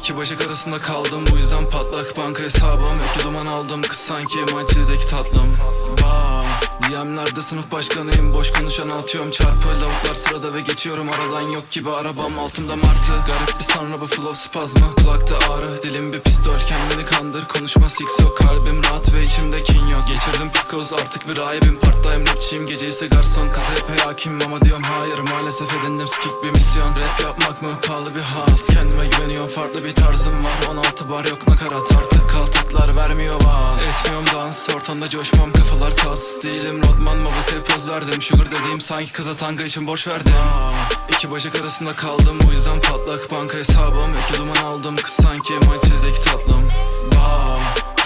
İki bacak arasında kaldım bu yüzden patlak banka hesabım. İki duman aldım kız sanki mançizdeki tatlım. Ba DM'lerde sınıf başkanıyım. Boş konuşan atıyorum. Çarpı Lavuklar sırada ve geçiyorum. Aradan yok gibi Arabam altımda martı. Garip bir sanraba flow spazmı Kulakta ağrı. Dilim bir pistol. Kendini kandır. Konuşma six yok Kalbim rahat ve içimde kin yok. Geçirdim psikoz. Artık bir rahibim Part time rapçiyim. Gece ise garson. Kız hep hakim ama diyorum hayır. Maalesef edindim. Sikik bir misyon. Rap yapmak mı? Pahalı bir has. Kendime güveniyorum. Farklı bir tarzım var. 16 bar yok. Nakarat. Artık kaltaklar vermiyor vaz dans ortamda coşmam kafalar tas. Değilim rodman babası poz verdim Sugar dediğim sanki kıza tanga için borç verdim. İki bacak arasında kaldım bu yüzden patlak. Banka hesabım İki duman aldım. Kız sanki mançizdeki tatlım. Ba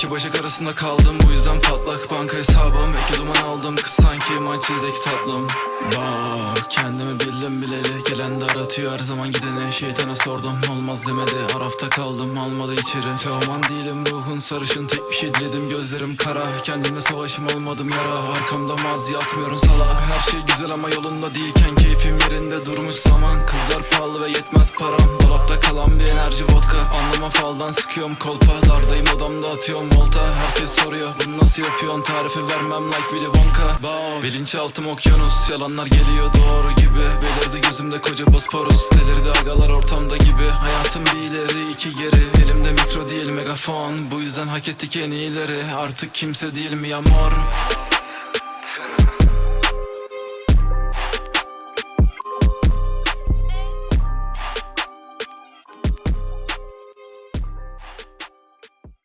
İki bacak arasında kaldım bu yüzden patlak banka hesabım. İki duman aldım kız sanki mançizdeki tatlım. Bak kendimi bildim bileli. Gelen de aratıyor her zaman gideni. Şeytana sordum olmaz demedi. Arafta kaldım almadı içeri. Teoman değilim ruhun sarışın. Tek bir şey diledim gözlerim kara. Kendime savaşım olmadım yara. Arkamda mazi atmıyorum sala. Her şey güzel ama yolunda değilken Keyfim yerinde durmuş zaman. Kızlar pahalı ve yetmez param. Dolapta kalan bir enerji vodka. Anlama faldan sıkıyorum kolpa Dardayım odamda atıyorum volta Herkes soruyor. Bunu nasıl yapıyorsun? Tarifi vermem like Willy Wonka Wow. Bilinçaltım okyanus. Yalanlar geliyor doğru gibi. Belirdi gözümde koca bosporus. Delirdi agalar ortamda gibi. Hayatım bir ileri iki geri. Elimde mikro değil megafon. Bu yüzden hak ettik en iyileri. Artık kimse değil mi ya mor